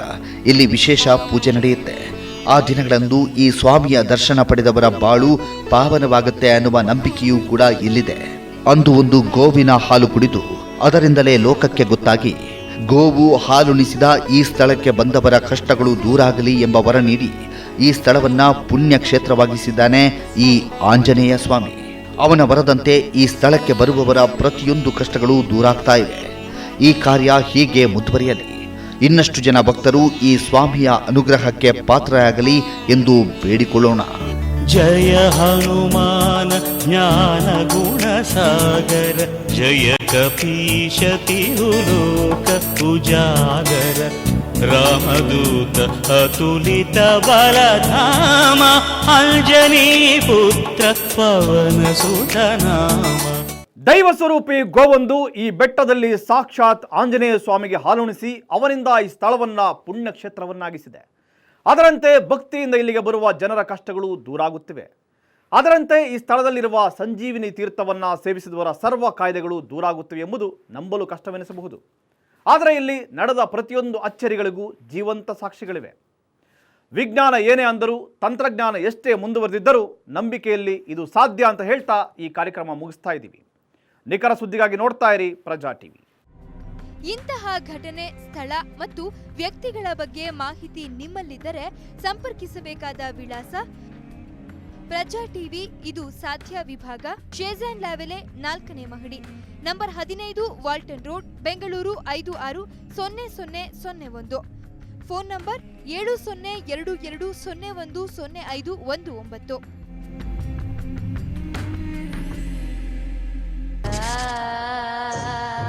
ಇಲ್ಲಿ ವಿಶೇಷ ಪೂಜೆ ನಡೆಯುತ್ತೆ. ಆ ದಿನಗಳಂದು ಈ ಸ್ವಾಮಿಯ ದರ್ಶನ ಪಡೆದವರ ಬಾಳು ಪಾವನವಾಗುತ್ತೆ ಅನ್ನುವ ನಂಬಿಕೆಯೂ ಕೂಡ ಇಲ್ಲಿದೆ. ಅಂದು ಒಂದು ಗೋವಿನ ಹಾಲು ಕುಡಿದು ಅದರಿಂದಲೇ ಲೋಕಕ್ಕೆ ಗೊತ್ತಾಗಿ, ಗೋವು ಹಾಲುಣಿಸಿದ ಈ ಸ್ಥಳಕ್ಕೆ ಬಂದವರ ಕಷ್ಟಗಳು ದೂರಾಗಲಿ ಎಂಬ ವರ ನೀಡಿ ಈ ಸ್ಥಳವನ್ನ ಪುಣ್ಯ ಕ್ಷೇತ್ರವಾಗಿಸಿದ್ದಾನೆ ಈ ಆಂಜನೇಯ ಸ್ವಾಮಿ. ಅವನ ವರದಂತೆ ಈ ಸ್ಥಳಕ್ಕೆ ಬರುವವರ ಪ್ರತಿಯೊಂದು ಕಷ್ಟಗಳು ದೂರಾಗ್ತಾ ಇವೆ. ಈ ಕಾರ್ಯ ಹೀಗೆ ಮುಂದುವರಿಯಲಿ. ಇನ್ನಷ್ಟು ಜನ ಭಕ್ತರು ಈ ಸ್ವಾಮಿಯ ಅನುಗ್ರಹಕ್ಕೆ ಪಾತ್ರರಾಗಲಿ ಎಂದು ಬೇಡಿಕೊಳ್ಳೋಣ. ಜಯ ಹನುಮಾನ ಜ್ಞಾನ ಗುಣ ಸಾಗರ ಜಯ ಕಪೀಶತಿ ಲೋಕ ಪೂಜಾಗರ ರಾಮದೂತ ಅತುಲಿತ ಬಲಧಾಮ ಅಂಜನಿ ಪುತ್ರ ಪವನ ಸುತನಾಮ. ದೈವ ಸ್ವರೂಪಿ ಗೋವೊಂದು ಈ ಬೆಟ್ಟದಲ್ಲಿ ಸಾಕ್ಷಾತ್ ಆಂಜನೇಯ ಸ್ವಾಮಿಗೆ ಹಾಲುಣಿಸಿ ಅವನಿಂದ ಈ ಸ್ಥಳವನ್ನ ಪುಣ್ಯಕ್ಷೇತ್ರವನ್ನಾಗಿಸಿದೆ. ಅದರಂತೆ ಭಕ್ತಿಯಿಂದ ಇಲ್ಲಿಗೆ ಬರುವ ಜನರ ಕಷ್ಟಗಳು ದೂರಾಗುತ್ತಿವೆ. ಅದರಂತೆ ಈ ಸ್ಥಳದಲ್ಲಿರುವ ಸಂಜೀವಿನಿ ತೀರ್ಥವನ್ನ ಸೇವಿಸಿದವರ ಸರ್ವ ಕಾಯ್ದೆಗಳು ದೂರಾಗುತ್ತಿವೆ ಎಂಬುದು ನಂಬಲು ಕಷ್ಟವೆನಿಸಬಹುದು. ಆದರೆ ಇಲ್ಲಿ ನಡೆದ ಪ್ರತಿಯೊಂದು ಅಚ್ಚರಿಗಳಿಗೂ ಜೀವಂತ ಸಾಕ್ಷಿಗಳಿವೆ. ವಿಜ್ಞಾನ ಏನೇ ಅಂದರೂ, ತಂತ್ರಜ್ಞಾನ ಎಷ್ಟೇ ಮುಂದುವರೆದಿದ್ದರೂ ನಂಬಿಕೆಯಲ್ಲಿ ಇದು ಸಾಧ್ಯ ಅಂತ ಹೇಳ್ತಾ ಈ ಕಾರ್ಯಕ್ರಮ ಮುಗಿಸ್ತಾ ಇದ್ದೀವಿ. ನಿಖರ ಸುದ್ದಿಗಾಗಿ ನೋಡ್ತಾ ಇರಿ ಪ್ರಜಾ ಟಿವಿ. ಇಂತಹ ಘಟನೆ, ಸ್ಥಳ ಮತ್ತು ವ್ಯಕ್ತಿಗಳ ಬಗ್ಗೆ ಮಾಹಿತಿ ನಿಮ್ಮಲ್ಲಿದ್ದರೆ ಸಂಪರ್ಕಿಸಬೇಕಾದ ವಿಳಾಸ ಪ್ರಜಾ ಟಿವಿ, ಇದು ಸಾಧ್ಯ ವಿಭಾಗ, ಶೇಜಾನ್ ಲಾವೆಲೆ ನಾಲ್ಕನೇ ಮಹಡಿ. ನಂಬರ್ ಹದಿನೈದು ವಾಲ್ಟನ್ ರೋಡ್, ಬೆಂಗಳೂರು ಐದು ಆರು ಸೊನ್ನೆ ಸೊನ್ನೆ ಸೊನ್ನೆ ಒಂದು. ಫೋನ್ ನಂಬರ್ ಏಳು ಸೊನ್ನೆ ಎರಡು ಎರಡು ಸೊನ್ನೆ ಒಂದು ಸೊನ್ನೆ ಐದು ಒಂದು ಒಂಬತ್ತು. love.